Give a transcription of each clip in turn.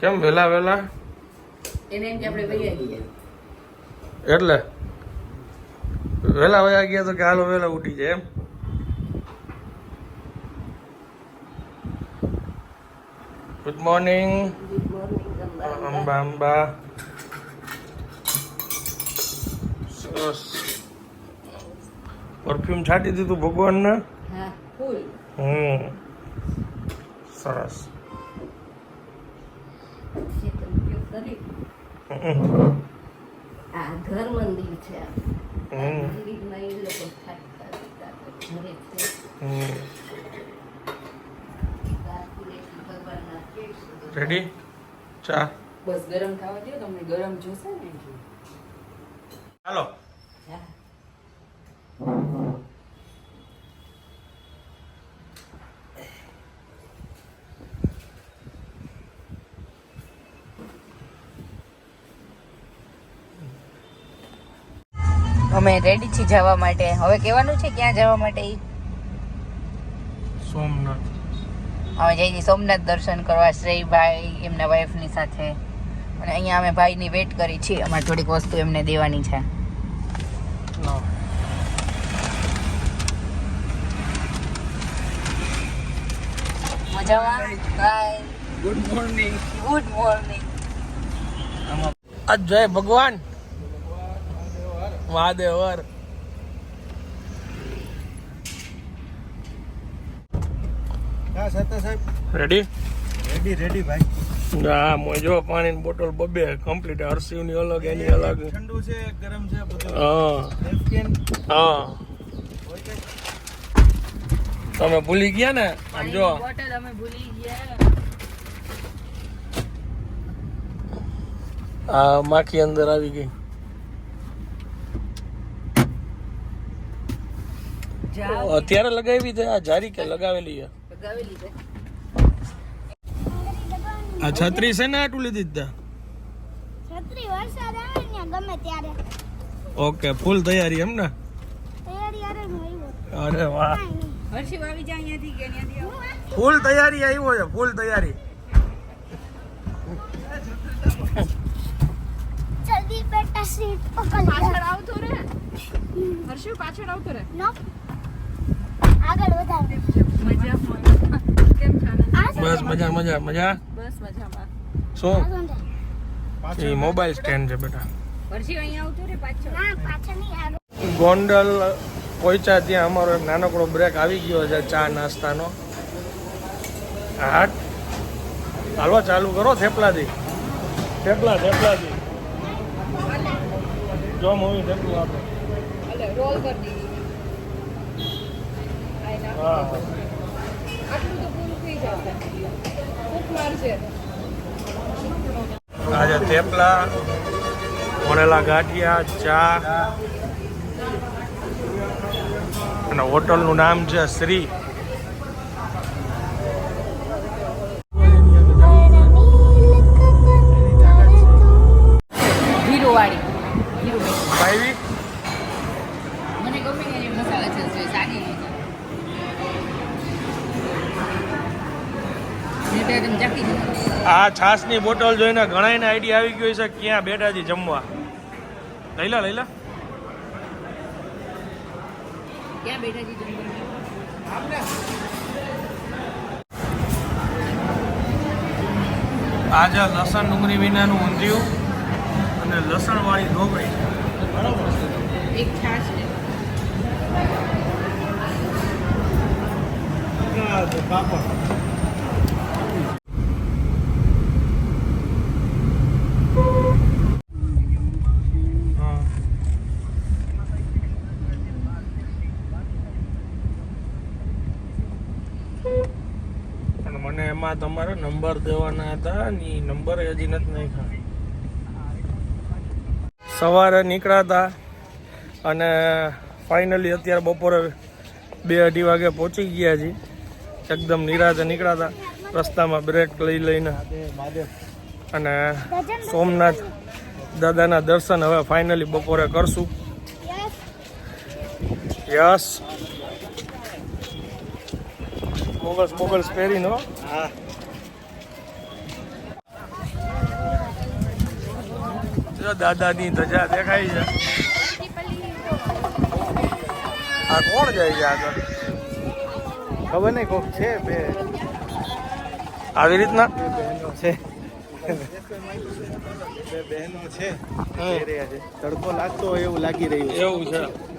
કેમ વેલા વેલા? એને એમ કે આપણે વૈયા ગયા એટલે? વેલા વયા ગયા તો કે હાલો વેલા ઉઠી જાય એમ? Good morning Amba Amba. સરસ. પરફ્યુમ છાંટી દીધું ભગવાનને? હમ. સરસ શીતળ ઉપયોગ કરી હમ. આ ઘર મંદિર છે. મંદિરમાં એ લોકો ઘરે છે. રેડી ચા. બસ ગરમ થવા દો તમને ગરમ જોશે ને? હાલો. અમે રેડી છીએ જવા માટે. હવે કહેવાનું છે ક્યાં જવા માટે સોમનાથ. અમે જઈએ સોમનાથ દર્શન કરવા શ્રેયભાઈ એમના વાઈફની સાથે. અને અહીંયા અમે ભાઈની વેટ કરી છીએ. અમારે થોડીક વસ્તુ એમને દેવાની છે. મજામાં? Bye good morning good morning આ જય ભગવાન. મહાદેવર હા સત્તા સાહેબ. રેડી રેડી રેડી ભાઈ. હા મોજો પાણીની બોટલ બબે કમ્પ્લીટ હર્ષિવની અલગ એની અલગ. ઠંડુ છે ગરમ છે બધું. હા. હા. તમે ભૂલી ગયા ને? આમ જો. બોટલ અમે ભૂલી ગયા. આ માખી અંદર આવી ગઈ. અત્યારે લગાવી છે આ જારી કે લગાવેલી છે. લગાવેલી છે. આ છત્રી છે ને આટલું લીધી દીધા? છત્રી વરસાદ આવે ને ગમે ત્યારે. ઓકે ફૂલ તૈયારી એમ ને? તૈયારી અરે વાહ. હર્ષિ આવી જાય અહીંયાથી કે અહીંયાથી ફૂલ તૈયારી આવ્યો છે ફૂલ તૈયારી. જલ્દી બેટા સીટ પાછળ આવતો રે હર્ષિ પાછળ આવતો રે નો આગળ વધાર. મજામાં કેમ છો બસ મજા મજા મજા. બસ મજામાં. શું? ના એ મોબાઈલ સ્ટેન્ડ છે બેટા. હર્ષિ અહીંયા આવતો રે પાછળ? પાછળ નહીં આગળ ગોંડલ પહોંચ્યા ત્યાં અમારો એક નાનકડો બ્રેક આવી ગયો છે ચા નાસ્તાનો. હાટ હાલો ચાલુ કરો થેપલાથી થેપલા થેપલાથી જો મૂવી થેપલું આપે. રોલ કરી આટલું તો આજે થેપલા વણેલા ગાંઠિયા ચા અને હોટલનું નામ છે શ્રી આ છાસની બોટલ જોઈને ઘણાયને આઈડિયા આવી ગયો છે ક્યાં બેઠા છે જમવા લઈ લા લઈ લા આજે લસણ ડુંગળી વિનાનું ઊંધિયું અને લસણવાળી ઢોકળી. એક છાશ પાપડ હા પણ મને એમાં તમારે નંબર દેવાના હતા ને નંબર હજી નથી નાખ્યા. સવારે નીકળ્યા હતા અને ફાઇનલી અત્યારે બપોરે બે અઢી વાગે પહોંચી ગયા છીએ એકદમ નિરાતે નીકળ્યા હતા રસ્તામાં બ્રેક લઈ લઈને. અને સોમનાથ દાદાના દર્શન હવે ફાઇનલી બપોરે કરશું. યસ મોગલ્સ મોગલ્સ પહેરીને હો. દાદાની ધજા દેખાય છે. આ કોણ જાય છે આગળ? ખબર નહીં કોક છે બે. આવી રીતના? છે. બે બહેનો છે. તડકો લાગતો હોય એવું લાગી રહ્યું એવું છે.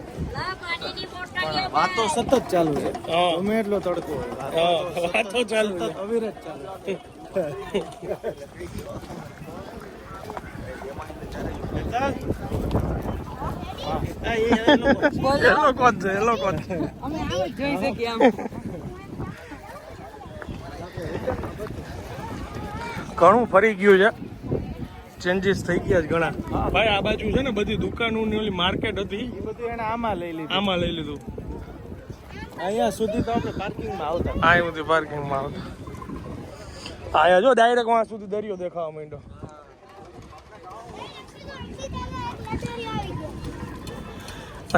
પણ વાતો સતત ચાલુ છે. હા. ગમે એટલો તડકો હોય વાતો ચાલુ અવિરત ચાલુ ઘણું ફરી ગયું છે. ચેન્જીસ થઈ ગયા છે ઘણા. ભાઈ આ બાજુ છે ને બધી દુકાનો ની ઓલી માર્કેટ હતી. એ બધું એને આમાં લઈ લીધું. આમાં લઈ લીધું. અહીંયા સુધી તો આપણે પાર્કિંગમાં આવતા. અહીં સુધી પાર્કિંગમાં આવતા. અહીંયા જો ડાયરેક્ટ વાં સુધી દરિયો દેખાવા માંડ્યો.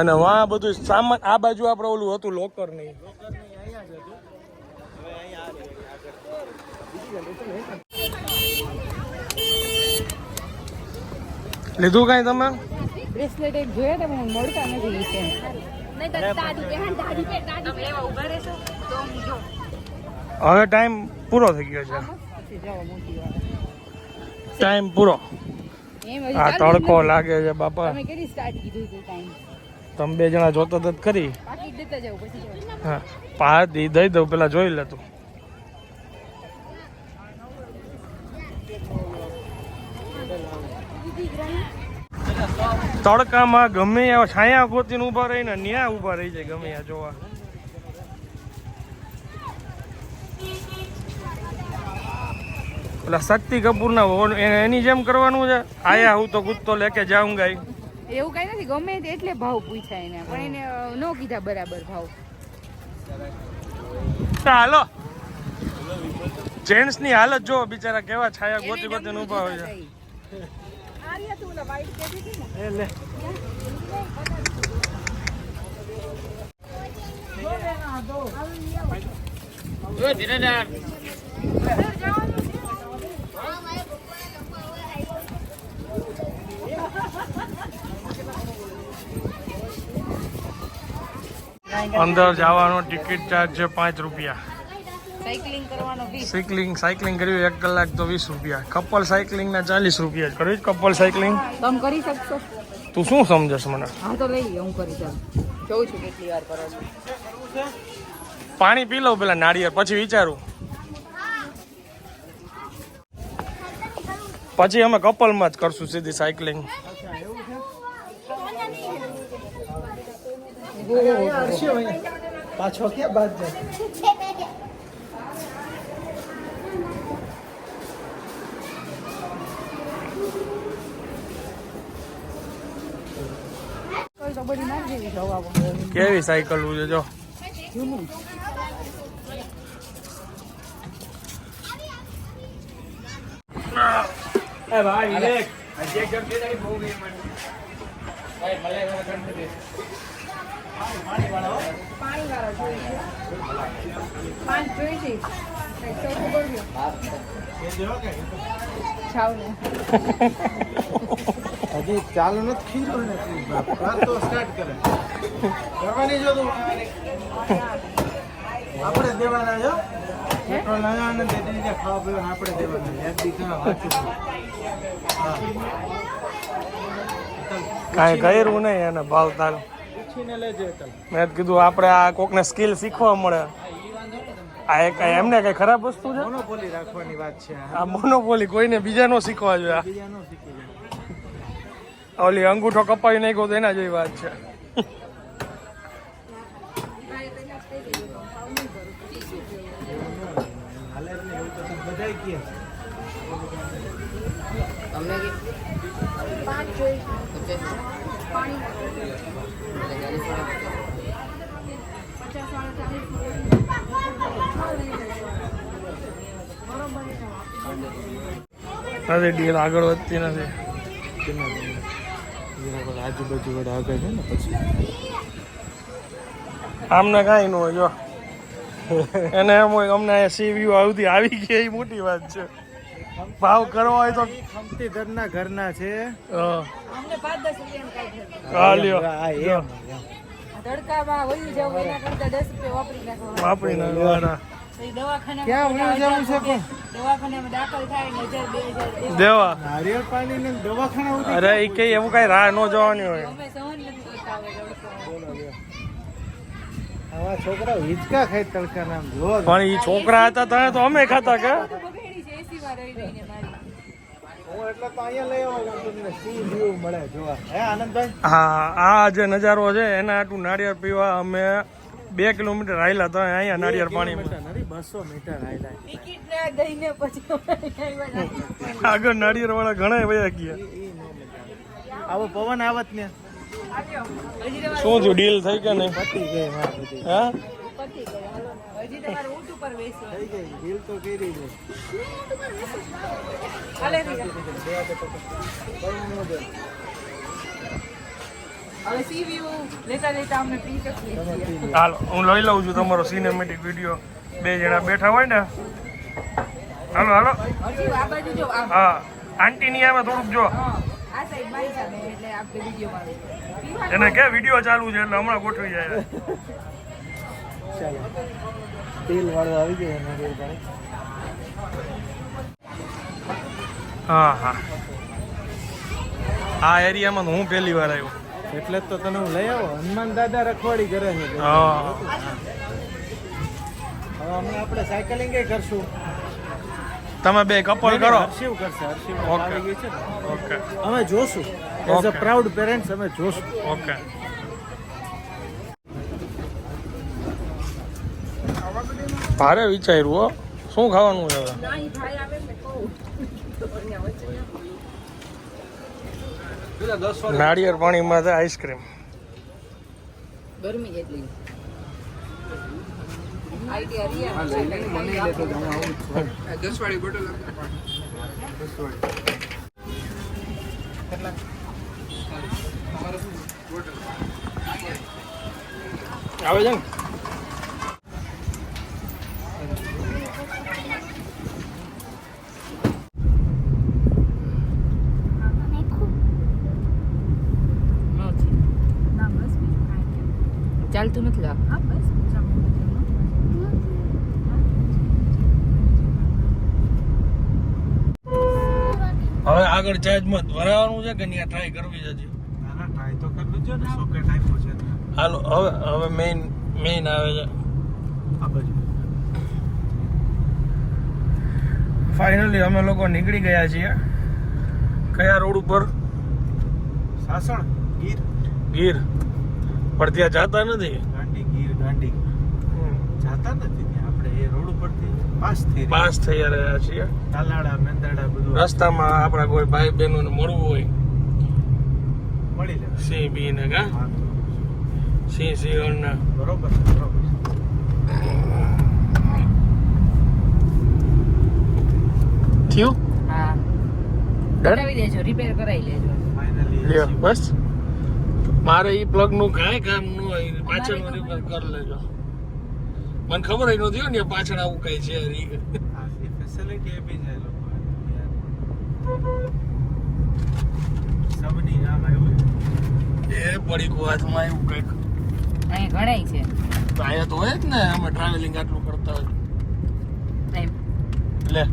અને વાં બધું સામાન આ બાજુ આપણે ઓલું હતું લોકર નહીં લીધું કઈ તમે? બ્રેસલેટ એક જોયા તમે? મળતા નથી ઈ છે લેવા ઊભા રહેશો તો હું જો. હવે ટાઈમ પૂરો થઈ ગયો છે. ટાઈમ પૂરો. આ તડકો લાગે છે બાપા. તમે બે જણા જોતા ખરી. જાઓ હા પા દઈ દઉં પેલા જોઈ લે તડકામાં ગમે એવા છાયા ગોતીને ઊભા રહીને ન્યા ઊભા રહી જાય ગમે આ જોવા. પેલા શક્તિ કપૂર ના એની જેમ કરવાનું છે. આયા હું તો કૂદતો લેકે જાઉં ગાઈ એવું કઈ નથી ગમે તે એટલે ભાવ પૂછાય એને. પણ એને નો કીધા બરાબર ભાવ. હાલો. જેન્ટ્સની હાલત જો બિચારા કેવા છાયા ગોતી ગોતી ઊભા હોય છે. એ અંદર જવાનો ટિકિટ ચાર્જ છે પાંચ રૂપિયા. સાયકલિંગ કરવાનો સાયકલિંગ સાયકલિંગ કર્યું એક કલાક તો વીસ રૂપિયા. કપલ સાયકલિંગ ના ચાલીસ રૂપિયા જ કર્યું. કપલ સાયકલિંગ તમે કરી શકશો? તું શું સમજસ મને? હા તો લઈ હું કરી જાઉં જોઉં છું કેટલી વાર કરો છો. પાણી પી લઉં પેલા નાળિયેર પછી વિચારું. પછી અમે કપલમાં જ કરશું સીધી સાયકલિંગ પાછો ક્યાં બાદ જાય? કેવી સાયકલ છે જો. જૂનું પાણી વાળા જોઈએ પાંચ જોઈએ છે. કંઈક ચોખ્ખું કરજો. છાવ ને. હજી ચાલુ નથી ખીરું ને તો સ્ટાર્ટ કરે. કરવાની જો તું. આપણે દેવાના જો પેટ્રોલ લાવ્યા ને તે ખાવા પીવાનું આપણે દેવાના એક દી વાંચું કાંઈ કર્યું નહીં એને ભાવ તાલ. મેં કીધું આપણે આ કોકને સ્કિલ શીખવા મળે. આ એક એમને કઈ ખરાબ વસ્તુ છે? મોનોપોલી રાખવાની વાત છે. આ. મોનોપોલી કોઈને બીજા નો શીખવા જોઈએ. શીખી ઓલી અંગૂઠો કપાવી નાખ્યો તો એના જેવી વાત છે. નથી ડીલ આગળ વધતી નથી. આજુબાજુ આગળ છે ને પછી આમને કાંઈ ન હોય જો. એને એમ હોય અમને સી વ્યૂ આવતી આવી ગઈ એ મોટી વાત છે. ભાવ કરવા હોય તો ખમતી ધરના ઘરના છે. વાપરી નાખવાના. દવાખાને અરે એ કઈ એવું કઈ રાહ ન જોવાની હોય. અમે સહન નથી કરતા હવે તડકો. આવા છોકરા હિંચકા ખાય તડકા નામ જો પણ એ છોકરા હતા ત્યાં તો અમે ખાતા કે? બધું બગડી છે એસી માં રહી રહીને મારી. હું એટલે તો અહીંયા લઈ આવું તમને સી વ્યૂ મળે જોવા. હે આનંદભાઈ? હા આ જે નજારો છે એના આટલું નાળિયેર પીવા અમે બે કિલોમીટર આવેલા હતા અહીંયા નાળિયેર પાણી બસો મીટર આયલા આગળ નાળિયેર વાળા ઘણા વયા ગયા. આવો પવન આવત ને. શું થયું? ડીલ થઈ કે નહીં? પતી ગઈ હા. હજી તમારે ઊંટ ઉપર બેસવાનું. થઈ ગઈ ડીલ તો કરી છે હાલે. હવે સી વ્યૂ લેતા લેતા અમને પી શકીએ હાલ હું લઈ લઉં છું તમારો સિનેમેટિક વીડિયો બે જણા બેઠા હોય ને. હાલો હાલો. આ બાજુ જો હા આંટી ની આમાં થોડુંક જો. એને કે વીડિયો ચાલુ છે એટલે હમણાં ગોઠવી જાય. તેલ વાળો આવી ગયો હા હા. આ એરિયામાં તો હું પહેલી વાર આવ્યો. એટલે જ તો તને હું લઈ આવો. હનુમાન દાદા રખવાડી કરે છે હા. હવે હમણાં આપણે સાયકલિંગ કરશું. તમે બે કપલ કરો. હર્ષિવ કરશે હર્ષિવ ઓકે. આવી ગઈ છે ઓકે અમે જોશું. એઝ અ પ્રાઉડ પેરેન્ટ્સ અમે જોશું. ઓકે ભારે વિચાર્યું હો. શું ખાવાનું છે હવે ના, ઈ ભાઈ આવે ને કહું. નાળિયેર પાણીમાં છે આઈસ્ક્રીમ ગરમી જેટલી આવે છે ને ચાલતું નથી લાગ આગળ ચાર્જમાં ભરાવાનું છે કે ત્યાં ટ્રાય કરવી છે ટ્રાય તો કરવું છે ને. સોકેટ આપ્યો છે. હાલો હવે હવે મેઇન મેઇન આવે છે. આ બાજુ. ફાઇનલી અમે લોકો નીકળી ગયા છીએ. કયા રોડ ઉપર? સાસણ ગીર. ગીર. પણ ત્યાં જાતા નથી? ગાંડી ગીર ગાંડી. જાતા નથી ત્યાં. આપણે એ રોડ ઉપરથી પાસ થઈ રહ્યા. પાસ થઈ રહ્યા છીએ. તાલાડા મેંદાડા બધું રસ્તામાં આપણા કોઈ ભાઈ બહેનો મળવું હોય મળી લે. સિંહ બી ને કા સિંહ સિંહણ ને બરોબર બરોબર થયું? હા. કરાવી દેજો રિપેર કરાવી લેજો. બસ. મારે એ પ્લગનું કાંઈ કામ ન હોય પાછળ રિપેર કરી લેજો. મને ખબર નહોતી હો ને પાછળ આવું કઈ છે. ફેસિલિટી આપી છે એ લોકો સબની નામ આવ્યું એ પડી કુવાથમાં એવું કંઈક. અહીં ઘણાય છે. તો અહીંયા તો હોય જ ને અમે ટ્રાવેલિંગ આટલું કરતા હોય. લે.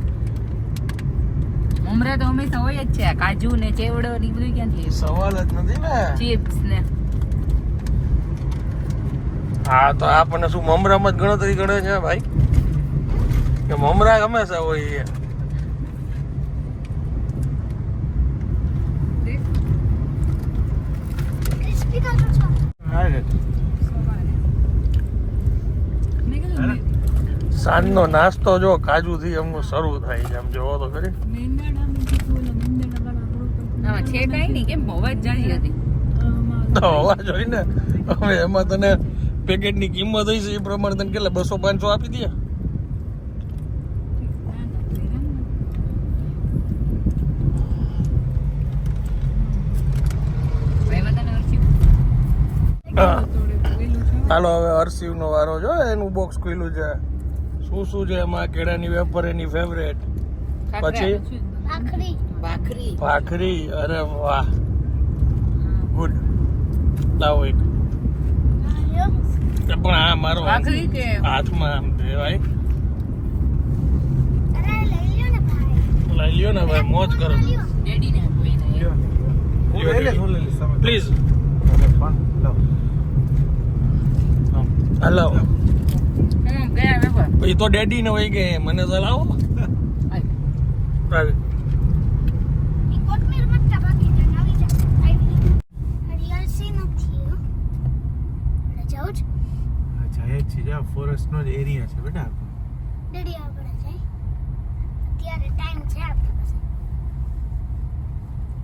મમરા તો હંમેશા હોય જ છે. કાજુ ને ચેવડો ને બધું ક્યાંથી? સવાલ જ નથી ને. ચિપ્સ ને. હા તો આપણને શું મમરામાં જ ગણતરી ગણે છે ભાઈ? કે મમરા હંમેશા હોય. સાંજનો નાસ્તો જો કાજુથી અમુક શરૂ થાય છે આમ જોવો તો ખરી. છે કઈ નહીં કેમ? અવાજ જાય હતી. તો અવાજ હોય ને હવે એમાં તને પેકેટની કિંમત હોય છે એ પ્રમાણે તને કેટલા બસો પાંચસો આપી દે. હાલો હવે હર્ષિવનો વારો જો એનું બોક્સ ખુલ્લું છે. શું શું છે એમાં? કેળાની વેફર એની ફેવરેટ પછી? ભાખરી. ભાખરી. ભાખરી અરે વાહ. ગુડ લાવો એક. પણ આ મારો હાથમાં આમ દેવાય. લઈ લ્યો ને ભાઈ. લઈ લ્યો ને ભાઈ મોજ કરો. પ્લીઝ. હલો ગયા એ તો ડેડી ને હોય કે મને ચલાવો લાવો હાલ. ઈ કોથમીર મરચાં બાકી છે, નવી છે. આવી. હરી અલસી નથી હો. એટલે જાઉં છું. જાય જ છે, જ્યાં ફોરેસ્ટનો જ એરિયા છે બેટા ડેડી આપણે જઈ. અત્યારે ટાઈમ છે આપણી પાસે.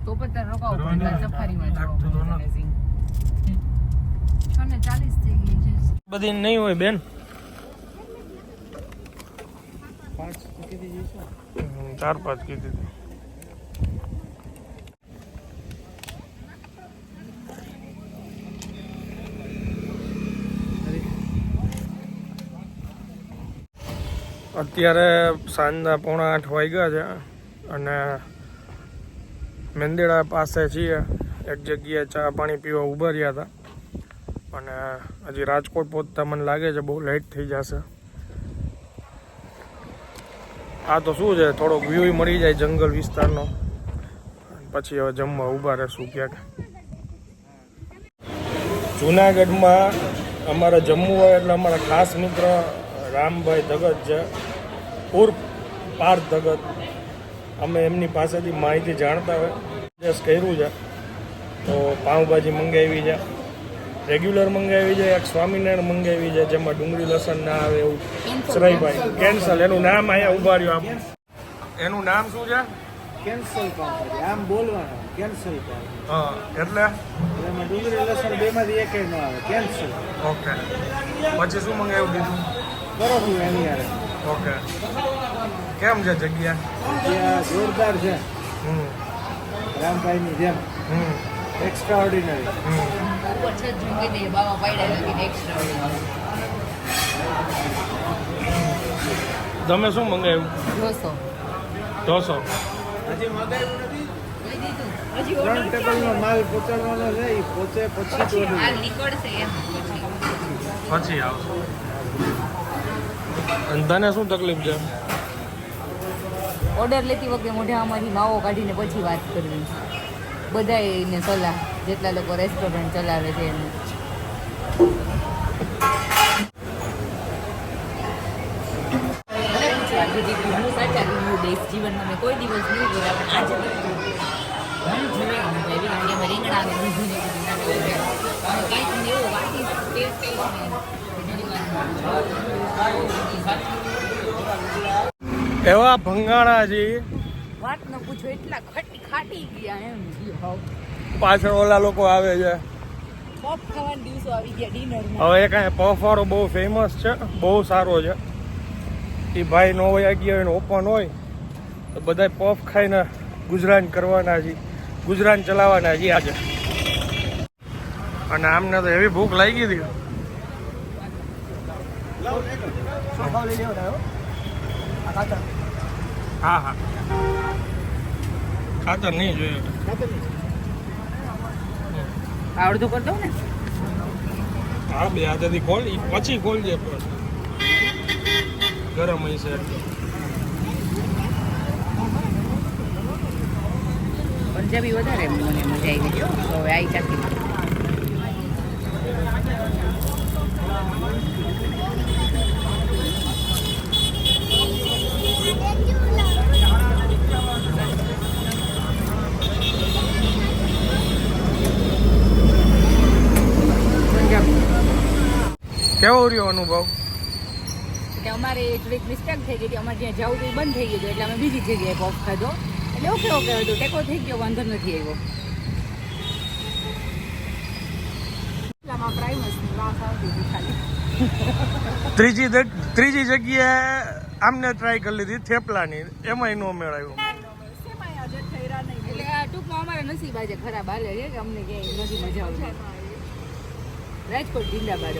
તો પણ તારે રોકાવું પડે ને. સફારીમાં થાકતું તો જવું નથી. છ ને ચાલીસ થઈ ગઈ છે બધી નહીં હોય બેન પાંચ કીધી જઈશું ચાર પાંચ કીધી હતી. અત્યારે સાંજના પોણા આઠ વાગ્યા છે અને મેંદેડા પાસે છીએ. એક જગ્યાએ ચા પાણી પીવા ઊભા રહ્યા હતા. અને હજી રાજકોટ પહોંચતા મને લાગે છે બહુ લેટ થઈ જશે. આ તો શું છે, થોડોક વ્યૂ મળી જાય જંગલ વિસ્તારનો. પછી હવે જમવા ઊભા રહેશું ક્યાંક. જુનાગઢમાં અમારે જમ્મુ હોય એટલે અમારા ખાસ મિત્ર રામભાઈ ધગત છે. ઉર્ફ પાર્થ ધગત અમે એમની પાસેથી માહિતી જાણતા હોય જસ કર્યું છે. તો પાઉંભાજી મંગાવી છે રેગ્યુલર મંગાવી છે એક સ્વામિનારાયણ મંગાવી છે જેમાં ડુંગળી લસણ ના આવે એવું. શ્રયભાઈ કેન્સલ એનું નામ અહીંયા ઊભા રહ્યું આમ એનું નામ શું છે? કેન્સલ પાઉં આમ બોલવાનું. કેન્સલ પાઉં હા એટલે? એમાં ડુંગળી લસણ બેમાંથી એકે ન આવે. કેન્સલ ઓકે પછી શું મંગાવ્યું બીજું? બરોબર એની યારે ઓકે. કેમ છે જગ્યા? જગ્યા જોરદાર છે. હમ. રામભાઈની જેમ. હમ. એક્સ્ટ્રા ઓર્ડિનરી દે પાડ્યા લગીને એક્સ્ટ્રા તમે શું મંગાવ્યું? ઢોસો. હજી મંગાવ્યું નથી? લઈ દીધું. હજી ત્રણ ટેબલનો માલ પહોંચાડવાનો છે એ પહોંચે પછી. પછી આવશે. અને તને શું તકલીફ છે? ઓર્ડર લેતી વખતે મોઢામાંથી માવો કાઢીને પછી વાત કરવી. બધાને સલાહ જેટલા લોકો રેસ્ટોરન્ટ ચલાવે છે એમને હું સાચા રિવ્યુ દઈશ? જીવનમાં મેં કોઈ દિવસ નહીં પણ આજે હું જોઈ એવી કારણ કે અમે રીંગણા અને દૂધી ને બધું એવું વાટી ટેસ્ટ એવા ભંગાણાજી. વાત ન પૂછો એટલા ખટી ખાટી ગયા એમ. પાછળ ઓલા લોકો આવે છે. પફ ખાવાના દિવસો આવી ગયા ડિનરમાં. હવે કાંઈ પફવાળો બહુ ફેમસ છે બહુ સારો છે. એ ભાઈ નો હોય ગયા હોય ઓપન હોય તો બધા પફ ખાઈને ગુજરાન કરવાના છે ગુજરાન ચલાવવાના છે આજે. અને આમને તો એવી ભૂખ લાગી હતી. હા હા. ખાતર નહીં જોઈએ. આવડતું કરી દઉં ને? હા બે હાથેથી ખોલ પછી ખોલજે ગરમ અહીં છે. પંજાબી વધારે મને મજા આવી ગઈ હો. તો હવે આવી ચાખી કેવો રહ્યો અનુભવ? એટલે અમારે થોડીક મિસ્ટેક થઈ ગઈ હતી. અમારે જ્યાં જવું હતું એ બંધ થઈ ગયું હતું. એટલે અમે બીજી જગ્યાએ પોપ ખાધો. એટલે ઓકે ઓકે હતું. ટેકો થઈ ગયો. વાંધો નથી આવ્યો. ત્રીજી ત્રીજી જગ્યાએ આમને ટ્રાય કરી લીધી થેપલાની. એમાંય નો મેળાયું. એટલે આ ટૂંકમાં અમારા નસીબ આજે ખરાબ હાલે છે કે અમને ક્યાંય નથી મજા આવતી. રાજકોટ જિંદાબાદ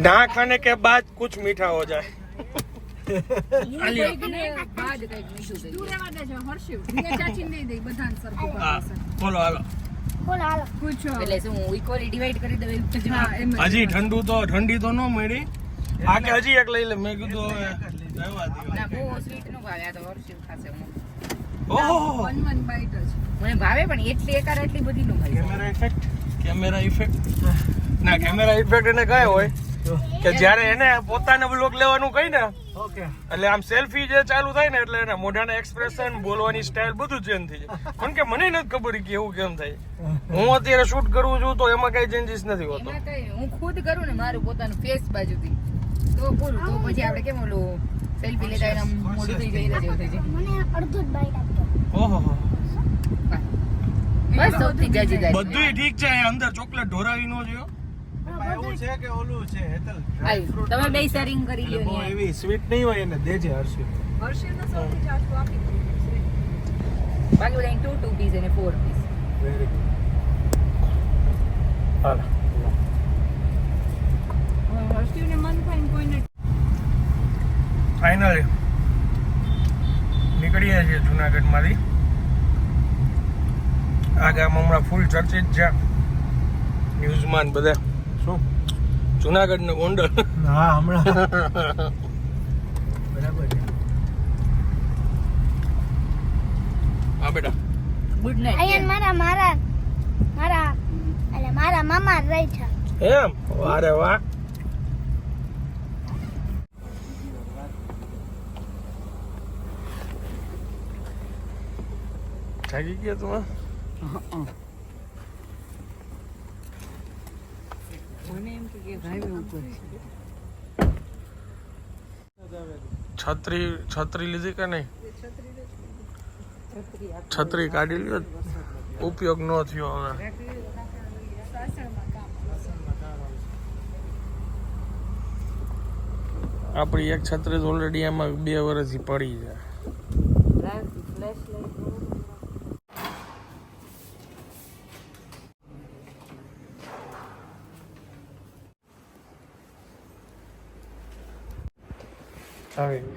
હાલો ખાને કે બાદ એવું જ હા એમ જ. હજી ઠંડુ તો ઠંડી તો ન મળી. આ કે હજી એક લઈ લે. મેં કીધું હવે. ના બહુ સ્વીટનું ભાવે. આ તો હર્ષિવ ખાશે હું ઓહો. વન વન બાઈટ જ. મને ભાવે પણ એટલી એકાર એટલી બધી નું ભાવે. કેમેરા ઇફેક્ટ કેમેરા ઇફેક્ટ ના કેમેરા ઇફેક્ટ એને કયો હોય. કે જ્યારે એને પોતાને બ્લોગ લેવાનું કહી ને ઓકે. એટલે આમ સેલ્ફી જે ચાલુ થાય ને એટલે એના મોઢાના એક્સપ્રેશન બોલવાની સ્ટાઇલ બધું ચેન્જ થઈ જાય. કારણ કે મને નથી ખબર કે એવું કેમ થાય. હું અત્યારે શૂટ કરું છું તો એમાં કઈ ચેન્જીસ નથી હોતો. હું ખુદ કરું ને મારું પોતાનું ફેસ બાજુથી. તો બોલ તો પછી આપણે કેમ ઓલું સેલ્ફી લેતા એના મોઢું થઈ જાય જેવું થઈ જાય. મને અડધો જ બાઈટ આપતો. ઓહો બસ સૌથી જાજી જાય બધું ઠીક છે અંદર ચોકલેટ ઢોરાવી નો જોયો? એવું છે કે ઓલું છે હેતલ? તમે બે શેરિંગ કરી લ્યો બહુ એવી સ્વીટ નહીં હોય એને દેજે સૌથી જાજુ આપી બાકી બધા ટુ ટુ પીસ અને ફોર પીસ વેરી ગુડ હાલ. હર્ષિવને મન થાય ને કોઈને. ફાઇનલી નીકળીએ છીએ જુનાગઢમાંથી. આ ગામ હમણાં ફૂલ ચર્ચિત છે. ન્યૂઝમાં બધા. શું? જુનાગઢ નો ગોંડલ. હા હમણાં. બરાબર છે. હા બેટા. ગુડ નાઈટ અહીંયા મારા મારા મારા એટલે મારા મામા રહે છે. એમ? વારે વાહ. જાગી ગયા તમે? છત્રી છત્રી લીધી કે નહીં? છત્રી કાઢી લ્યો. ઉપયોગ ન થયો હવે. આપણી એક છત્રી ઓલરેડી એમાં બે વર્ષથી પડી છે. ફ્લેશ લાઈટ આવી ગયા